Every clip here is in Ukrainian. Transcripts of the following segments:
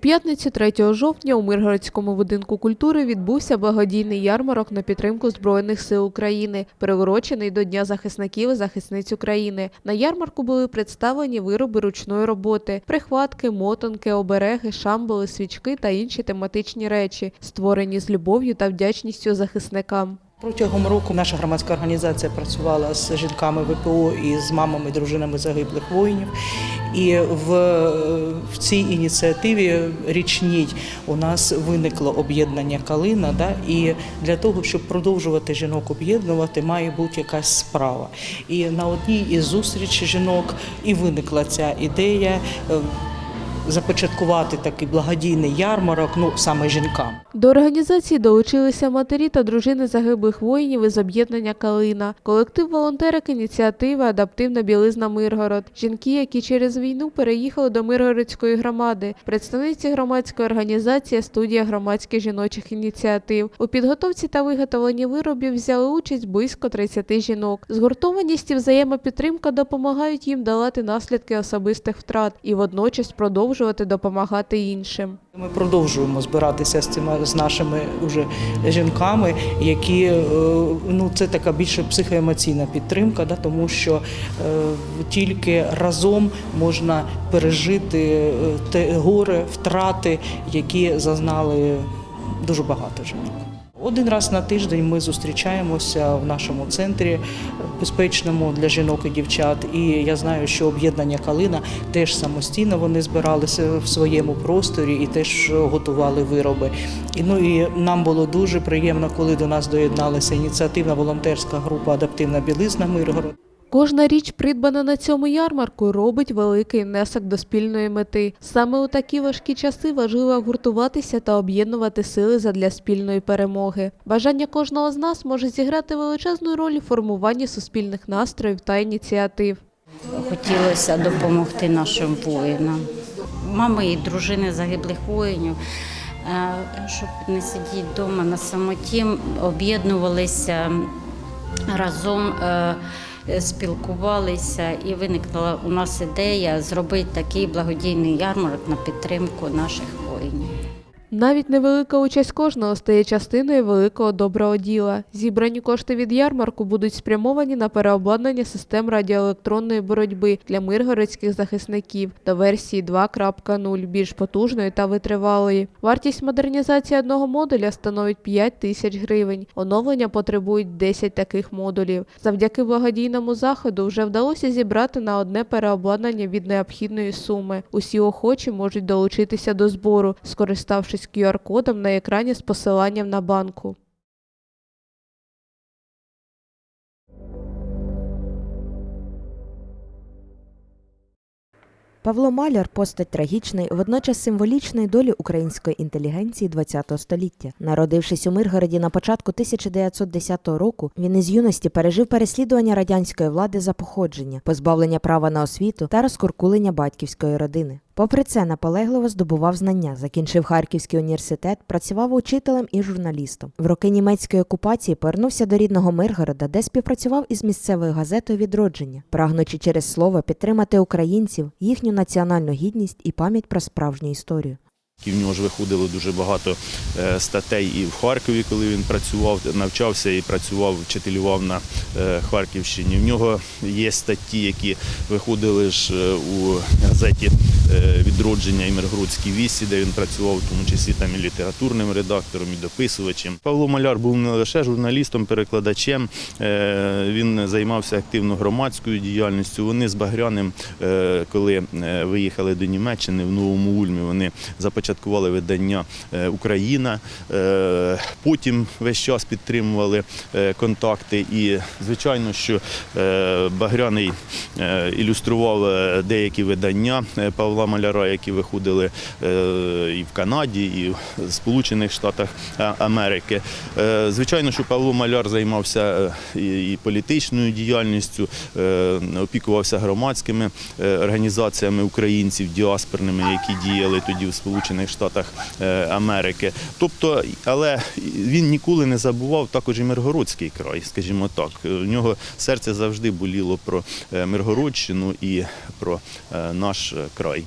П'ятницю 3 жовтня у Миргородському будинку культури відбувся благодійний ярмарок на підтримку Збройних сил України, приурочений до Дня захисників і захисниць України. На ярмарку були представлені вироби ручної роботи, прихватки, мотанки, обереги, шамбали, свічки та інші тематичні речі, створені з любов'ю та вдячністю захисникам. Протягом року наша громадська організація працювала з жінками ВПО і з мамами дружинами загиблих воїнів. І в, в цій ініціативі річній у нас виникло об'єднання Калина. Да? І для того, щоб продовжувати жінок об'єднувати, має бути якась справа. І на одній із зустрічей жінок і виникла ця ідея. Започаткувати такий благодійний ярмарок, ну саме жінкам. До організації долучилися матері та дружини загиблих воїнів із об'єднання Калина, колектив волонтерик ініціативи Адаптивна білизна Миргород, жінки, які через війну переїхали до Миргородської громади, представниці громадської організації студія громадських жіночих ініціатив. У підготовці та виготовленні виробів взяли участь близько 30 жінок. Згуртованість і взаємопідтримка допомагають їм долати наслідки особистих втрат і водночас продовжувати допомагати іншим. Ми продовжуємо збиратися з цими з нашими уже жінками, які е, ну це така більше психоемоційна підтримка, да, тому що е, тільки разом можна пережити е, те горе, втрати, які зазнали дуже багато жінок. Один раз на тиждень ми зустрічаємося в нашому центрі безпечному для жінок і дівчат. І я знаю, що об'єднання Калина теж самостійно вони збиралися в своєму просторі і теж готували вироби. І ну і нам було дуже приємно, коли до нас доєдналася ініціативна волонтерська група Адаптивна білизна Миргород. Кожна річ, придбана на цьому ярмарку, робить великий внесок до спільної мети. Саме у такі важкі часи важливо гуртуватися та об'єднувати сили задля спільної перемоги. Бажання кожного з нас може зіграти величезну роль у формуванні суспільних настроїв та ініціатив. Хотілося допомогти нашим воїнам. Мами і дружини загиблих воїнів, е, щоб не сидіти вдома на самоті, об'єднувалися разом, е, спілкувалися, і виникла у нас ідея зробити такий благодійний ярмарок на підтримку наших воїнів. Навіть невелика участь кожного стає частиною великого доброго діла. Зібрані кошти від ярмарку будуть спрямовані на переобладнання систем радіоелектронної боротьби для миргородських захисників до версії 2.0, більш потужної та витривалої. Вартість модернізації одного модуля становить 5 тисяч гривень. Оновлення потребують 10 таких модулів. Завдяки благодійному заходу вже вдалося зібрати на одне переобладнання від необхідної суми. Усі охочі можуть долучитися до збору, скориставшись QR-кодом на екрані з посиланням на банку. Павло Маляр постать трагічної, водночас символічної долі української інтелігенції ХХ століття. Народившись у Миргороді на початку 1910 року, він із юності пережив переслідування радянської влади за походження, позбавлення права на освіту та розкуркулення батьківської родини. Попри це, наполегливо здобував знання, закінчив Харківський університет, працював учителем і журналістом. В роки німецької окупації повернувся до рідного Миргорода, де співпрацював із місцевою газетою Відродження, прагнучи через слово підтримати українців, їхню національну гідність і пам'ять про справжню історію. В нього ж виходило дуже багато е, статей і в Харкові, коли він працював, навчався і працював, вчителював на е, Харківщині. В нього є статті, які виходили ж е, у газеті Відродження і Миргородській вісі, де він працював, в тому числі там і літературним редактором, і дописувачем. Павло Маляр був не лише журналістом, перекладачем. Він займався активно громадською діяльністю. Вони з Багряним, коли виїхали до Німеччини в Новому Ульмі, вони започаткували започаткували видання е, Україна. Е, Потім весь час підтримували е, контакти. І, звичайно, що Багряний ілюстрував деякі видання Павла Маляра, які виходили і в Канаді, і в Сполучених Штатах Америки. Звичайно, що Павло Маляр займався і політичною діяльністю, опікувався громадськими організаціями українців діаспорними, які діяли тоді в Сполучених Штатах е, Америки. Тобто, але він ніколи не забував також і Миргородський край, скажімо так. У нього серце завжди боліло про е, Миргородщину і про е, наш край.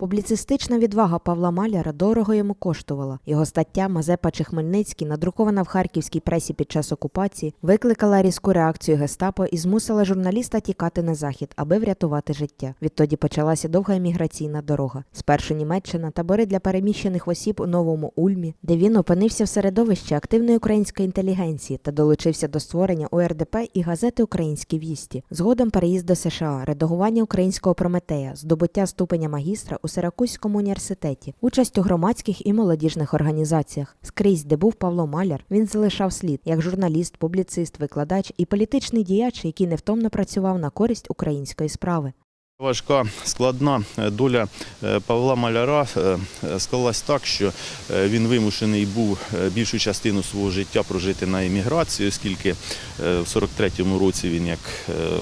Публіцистична відвага Павла Маляра дорого йому коштувала. Його стаття Мазепа чи Хмельницький, надрукована в харківській пресі під час окупації, викликала різку реакцію гестапо і змусила журналіста тікати на захід, аби врятувати життя. Відтоді почалася довга еміграційна дорога. Спершу Німеччина, табори для переміщених осіб у новому Ульмі, де він опинився в середовищі активної української інтелігенції та долучився до створення УРДП і газети Українські вісті. Згодом переїзд до США, редагування українського Прометея, здобуття ступеня магістра у Сиракузькому університеті, участь у громадських і молодіжних організаціях. Скрізь, де був Павло Маляр, він залишав слід як журналіст, публіцист, викладач і політичний діяч, який невтомно працював на користь української справи. Важка складна е, доля е, Павла Маляра е, склалась так, що він вимушений був більшу частину свого життя прожити на еміграції, оскільки в 43-му році він як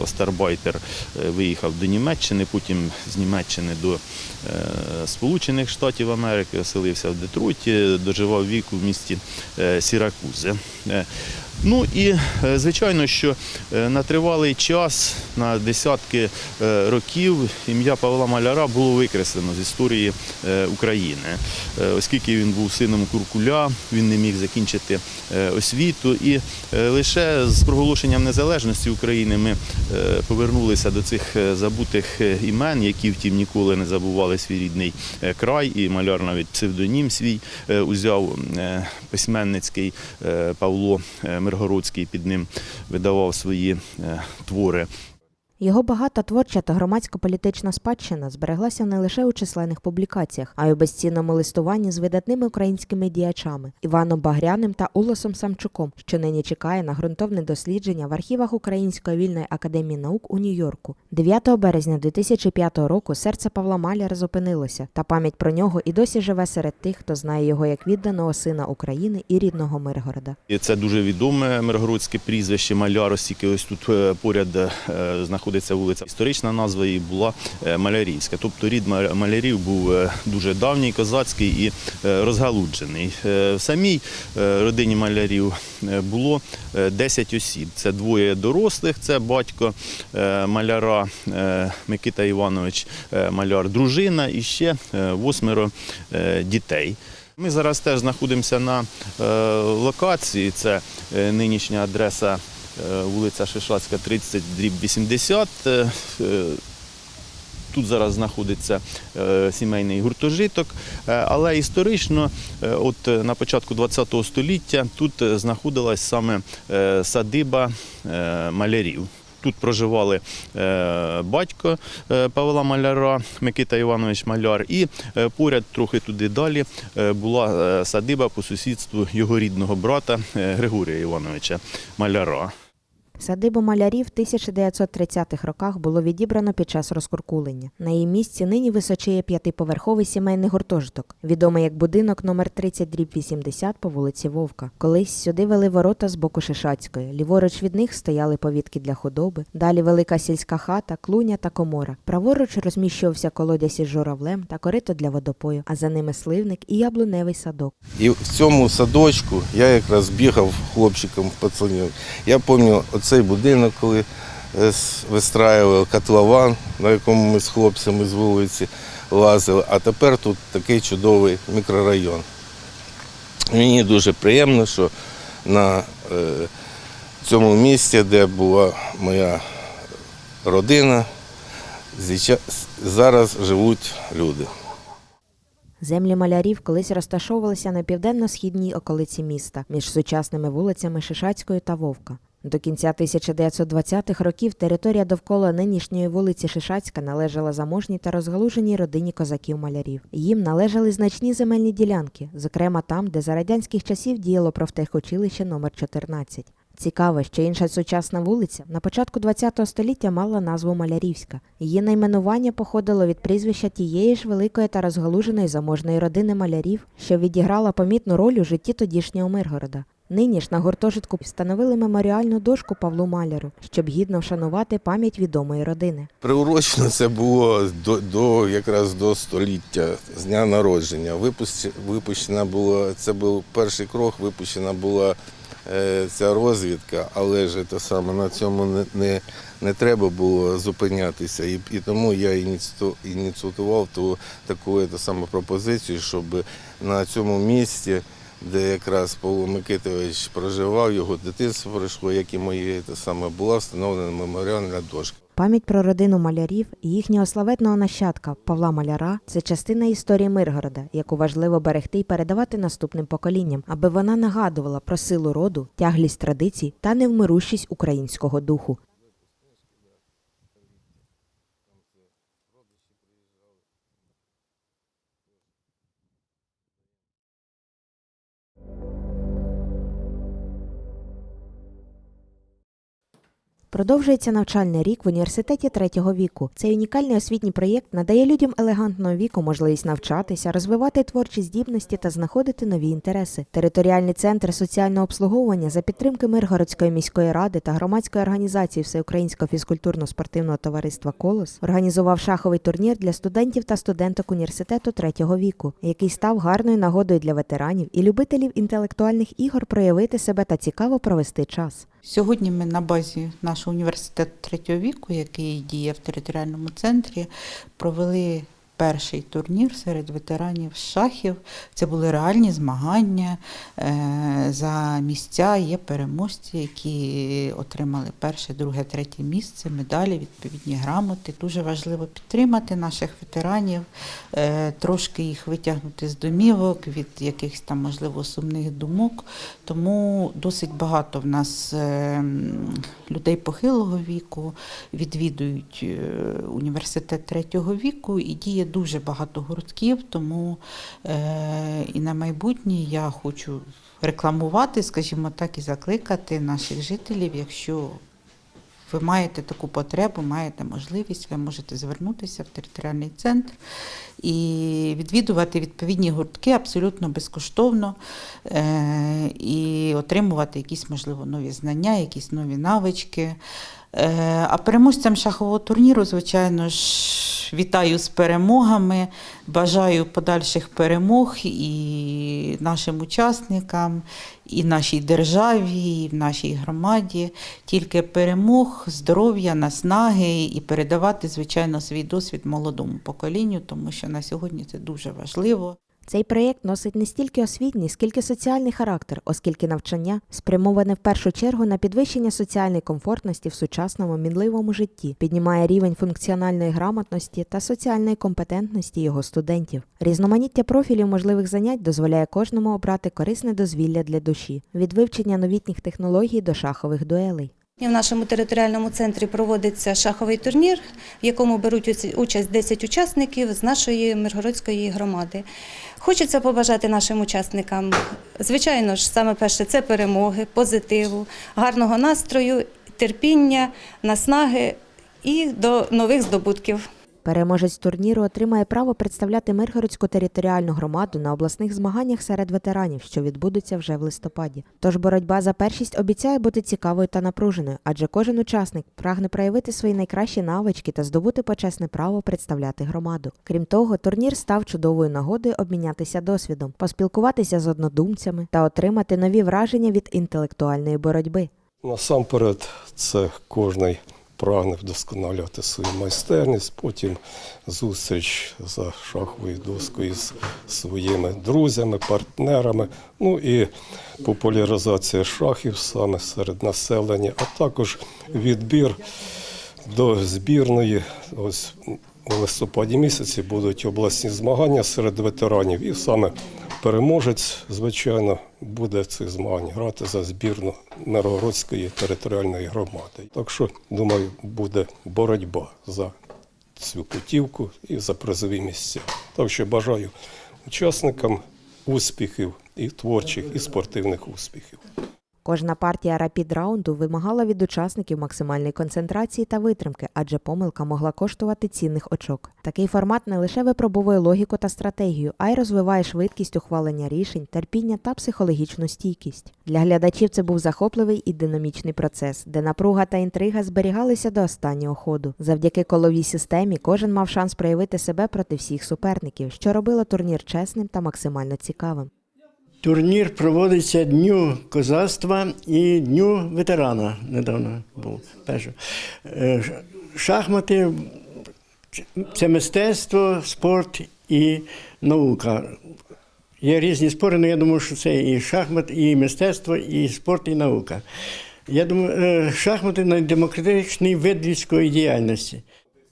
остарбайтер виїхав до Німеччини, потім з Німеччини до Сполучених Штатів Америки, оселився в Детройті, доживав віку в місті Сіракузи. Ну і е, звичайно, що е, на тривалий час, на десятки е, років, ім'я Павла Маляра було викреслено з історії України, оскільки він був сином Куркуля, він не міг закінчити освіту. І лише з проголошенням незалежності України ми повернулися до цих забутих імен, які втім ніколи не забували свій рідний край. І маляр навіть псевдонім свій узяв письменницький Павло е, Миргородський під ним видавав свої е, твори. Його багата творча та громадсько-політична спадщина збереглася не лише у численних публікаціях, а й у безцінному листуванні з видатними українськими діячами Іваном Багряним та Улосом Самчуком, що нині чекає на ґрунтовне дослідження в архівах Української вільної академії наук у Нью-Йорку. 9 березня 2005 року серце Павла Маляра зупинилося, та пам'ять про нього і досі живе серед тих, хто знає його як відданого сина України і рідного Миргорода. Це дуже відоме миргородське прізвище Маляр, оскільки ось тут е, поряд е, знаходиться вулиця. Історична назва її була е, Малярівська. Тобто рід малярів був е, дуже давній, козацький і е, розгалуджений. В самій родині малярів було е, 10 осіб. Це двоє дорослих, це батько маляра Микита Іванович Маляр, дружина і ще восьмеро дітей. Ми зараз теж знаходимося на локації. Це нинішня адреса вулиця Шишацька, 30, дріб 80. Е, е, Тут зараз знаходиться е, сімейний гуртожиток, Е, але історично, е, от е, на початку ХХ століття, тут е, знаходилась саме е, садиба е, малярів. Тут проживали е, батько е, Павла Маляра, Микита Іванович Маляр, і е, поряд трохи туди далі е, була е, садиба по сусідству його рідного брата е, Григорія Івановича Маляра. Садибу малярів в 1930-х роках було відібрано під час розкуркулення. На її місці нині височіє п'ятиповерховий сімейний гуртожиток, відомий як будинок номер 30 дріб 80 по вулиці Вовка. Колись сюди вели ворота з боку Шишацької. Ліворуч від них стояли повітки для худоби. Далі велика сільська хата, клуня та комора. Праворуч розміщувався колодязь із журавлем та корито для водопою, а за ними сливник і яблуневий садок. І в цьому садочку я якраз бігав хлопчиком пацанів. Я пам'ятаю оцей будинок, коли е, вистраювали котлован, на якому ми з хлопцями з вулиці лазили. А тепер тут такий чудовий мікрорайон. Мені дуже приємно, що на е, цьому місці, де була моя родина, зараз живуть люди. Землі малярів колись розташовувалися на південно-східній околиці міста між сучасними вулицями Шишацької та Вовка. До кінця 1920-х років територія довкола нинішньої вулиці Шишацька належала заможній та розгалуженій родині козаків-малярів. Їм належали значні земельні ділянки, зокрема там, де за радянських часів діяло профтехучилище номер 14. Цікаво, що інша сучасна вулиця на початку ХХ століття мала назву Малярівська. Її найменування походило від прізвища тієї ж великої та розгалуженої заможної родини малярів, що відіграла помітну роль у житті тодішнього Миргорода. Нині ж на гуртожитку встановили меморіальну дошку Павлу Маляру, щоб гідно вшанувати пам'ять відомої родини. Приурочено це було до, до якраз до століття з дня народження. Випущена була, це був перший крок, випущена була е, ця розвідка, але ж те саме на цьому не, не, не треба було зупинятися. І, і тому я ініціював ту таку те саме пропозицію, щоб на цьому місці. Де якраз Павло Микитович проживав, його дитинство пройшло, як і моє, те саме була встановлена меморіальна дошка. Пам'ять про родину малярів і їхнього славетного нащадка Павла Маляра це частина історії Миргорода, яку важливо берегти і передавати наступним поколінням, аби вона нагадувала про силу роду, тяглість традицій та невмирущість українського духу. Продовжується навчальний рік в університеті третього віку. Цей унікальний освітній проєкт надає людям елегантного віку можливість навчатися, розвивати творчі здібності та знаходити нові інтереси. Територіальний центр соціального обслуговування за підтримки Миргородської міської ради та громадської організації Всеукраїнського фізкультурно-спортивного товариства Колос організував шаховий турнір для студентів та студенток університету третього віку, який став гарною нагодою для ветеранів і любителів інтелектуальних ігор проявити себе та цікаво провести час. Сьогодні ми на базі нашого університету третього віку, який діє в територіальному центрі, провели перший турнір серед ветеранів шахів. Це були реальні змагання е, за місця. Є переможці, які отримали перше, друге, третє місце, медалі, відповідні грамоти. Дуже важливо підтримати наших ветеранів, е, трошки їх витягнути з домівок від якихось там, можливо, сумних думок. Тому досить багато в нас е, людей похилого віку відвідують університет третього віку і діє дуже багато гуртків. Тому е, і на майбутнє я хочу рекламувати, скажімо так, і закликати наших жителів, якщо ви маєте таку потребу, маєте можливість, ви можете звернутися в територіальний центр і відвідувати відповідні гуртки абсолютно безкоштовно е, і отримувати якісь, можливо, нові знання, якісь нові навички. Е, А переможцям шахового турніру, звичайно ж, вітаю з перемогами, бажаю подальших перемог і нашим учасникам, і нашій державі, і в нашій громаді. Тільки перемог, здоров'я, наснаги і передавати, звичайно, свій досвід молодому поколінню, тому що на сьогодні це дуже важливо. Цей проєкт носить не стільки освітній, скільки соціальний характер, оскільки навчання спрямоване в першу чергу на підвищення соціальної комфортності в сучасному мінливому житті, піднімає рівень функціональної грамотності та соціальної компетентності його студентів. Різноманіття профілів можливих занять дозволяє кожному обрати корисне дозвілля для душі від вивчення новітніх технологій до шахових дуелей. В нашому територіальному центрі проводиться шаховий турнір, в якому беруть участь 10 учасників з нашої Миргородської громади. Хочеться побажати нашим учасникам, звичайно ж, саме перше це перемоги, позитиву, гарного настрою, терпіння, наснаги і до нових здобутків. Переможець турніру отримає право представляти Миргородську територіальну громаду на обласних змаганнях серед ветеранів, що відбудуться вже в листопаді. Тож боротьба за першість обіцяє бути цікавою та напруженою, адже кожен учасник прагне проявити свої найкращі навички та здобути почесне право представляти громаду. Крім того, турнір став чудовою нагодою обмінятися досвідом, поспілкуватися з однодумцями та отримати нові враження від інтелектуальної боротьби. Насамперед, це кожний прагне вдосконалювати свою майстерність, потім зустріч за шаховою доскою з своїми друзями, партнерами, ну і популяризація шахів саме серед населення, а також відбір до збірної. Ось у листопаді місяці будуть обласні змагання серед ветеранів. І саме переможець, звичайно, буде в цих змаганнях грати за збірну Миргородської територіальної громади. Так що, думаю, буде боротьба за цю путівку і за призові місця. Так що бажаю учасникам успіхів і творчих, і спортивних успіхів. Кожна партія рапід раунду вимагала від учасників максимальної концентрації та витримки, адже помилка могла коштувати цінних очок. Такий формат не лише випробовує логіку та стратегію, а й розвиває швидкість ухвалення рішень, терпіння та психологічну стійкість. Для глядачів це був захопливий і динамічний процес, де напруга та інтрига зберігалися до останнього ходу. Завдяки коловій системі кожен мав шанс проявити себе проти всіх суперників, що робило турнір чесним та максимально цікавим. Турнір проводиться Дню козацтва і Дню ветерана. Недавно був перший. Е, Шахмати це мистецтво, спорт і наука. Є різні спори, але я думаю, що це і шахмат, і мистецтво, і спорт, і наука. Я думаю, е, шахмати найдемократичний вид людської діяльності.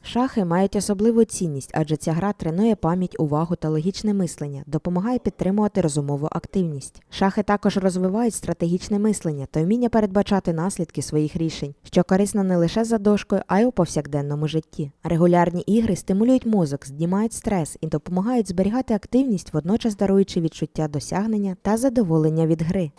Шахи мають особливу цінність, адже ця гра тренує пам'ять, увагу та логічне мислення, допомагає підтримувати розумову активність. Шахи також розвивають стратегічне мислення та вміння передбачати наслідки своїх рішень, що корисно не лише за дошкою, а й у повсякденному житті. Регулярні ігри стимулюють мозок, здіймають стрес і допомагають зберігати активність, водночас даруючи відчуття досягнення та задоволення від гри.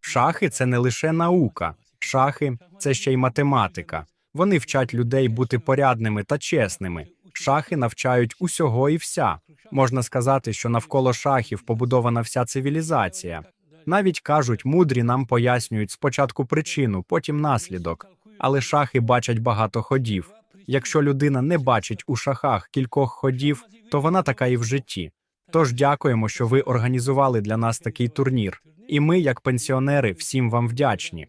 Шахи це не лише наука. Шахи це ще й математика. Вони вчать людей бути порядними та чесними. Шахи навчають усього і вся. Можна сказати, що навколо шахів побудована вся цивілізація. Навіть кажуть, мудрі нам пояснюють спочатку причину, потім наслідок. Але шахи бачать багато ходів. Якщо людина не бачить у шахах кількох ходів, то вона така і в житті. Тож дякуємо, що ви організували для нас такий турнір. І ми, як пенсіонери, всім вам вдячні.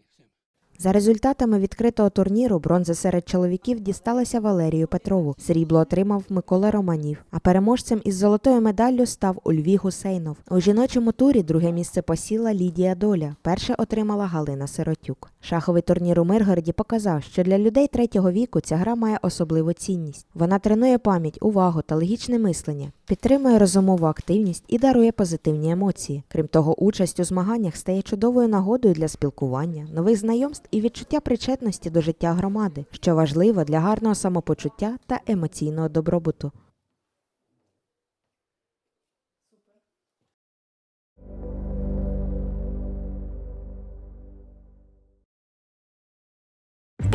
За результатами відкритого турніру бронза серед чоловіків дісталася Валерію Петрову. Срібло отримав Микола Романів. А переможцем із золотою медаллю став Ульві Гусейнов. У жіночому турі друге місце посіла Лідія Доля. Перше отримала Галина Сиротюк. Шаховий турнір у Миргороді показав, що для людей третього віку ця гра має особливу цінність. Вона тренує пам'ять, увагу та логічне мислення, підтримує розумову активність і дарує позитивні емоції. Крім того, участь у змаганнях стає чудовою нагодою для спілкування, нових знайомств і відчуття причетності до життя громади, що важливо для гарного самопочуття та емоційного добробуту.